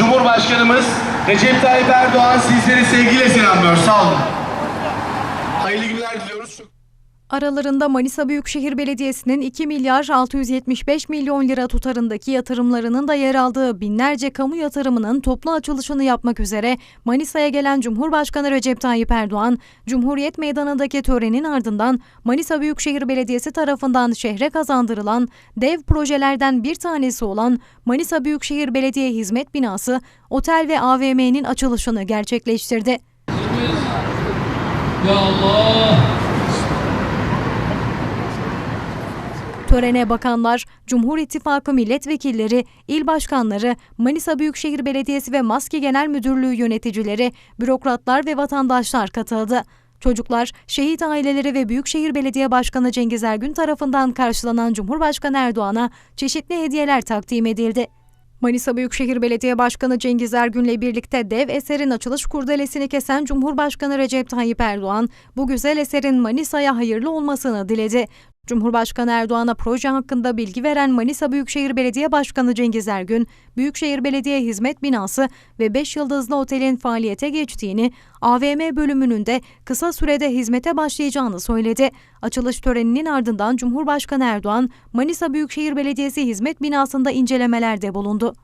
Cumhurbaşkanımız Recep Tayyip Erdoğan sizleri sevgiyle selamlıyor. Sağ olun. Hayırlı günler diliyoruz. Aralarında Manisa Büyükşehir Belediyesi'nin 2 milyar 675 milyon lira tutarındaki yatırımlarının da yer aldığı binlerce kamu yatırımının toplu açılışını yapmak üzere Manisa'ya gelen Cumhurbaşkanı Recep Tayyip Erdoğan, Cumhuriyet Meydanı'ndaki törenin ardından Manisa Büyükşehir Belediyesi tarafından şehre kazandırılan dev projelerden bir tanesi olan Manisa Büyükşehir Belediye Hizmet Binası, otel ve AVM'nin açılışını gerçekleştirdi. Ya Allah! Törene bakanlar, Cumhur İttifakı milletvekilleri, il başkanları, Manisa Büyükşehir Belediyesi ve Maske Genel Müdürlüğü yöneticileri, bürokratlar ve vatandaşlar katıldı. Çocuklar, şehit aileleri ve Büyükşehir Belediye Başkanı Cengiz Ergün tarafından karşılanan Cumhurbaşkanı Erdoğan'a çeşitli hediyeler takdim edildi. Manisa Büyükşehir Belediye Başkanı Cengiz Ergün'le birlikte dev eserin açılış kurdelesini kesen Cumhurbaşkanı Recep Tayyip Erdoğan, bu güzel eserin Manisa'ya hayırlı olmasını diledi. Cumhurbaşkanı Erdoğan'a proje hakkında bilgi veren Manisa Büyükşehir Belediye Başkanı Cengiz Ergün, Büyükşehir Belediye Hizmet Binası ve 5 yıldızlı otelin faaliyete geçtiğini, AVM bölümünün de kısa sürede hizmete başlayacağını söyledi. Açılış töreninin ardından Cumhurbaşkanı Erdoğan, Manisa Büyükşehir Belediyesi Hizmet Binası'nda incelemelerde bulundu.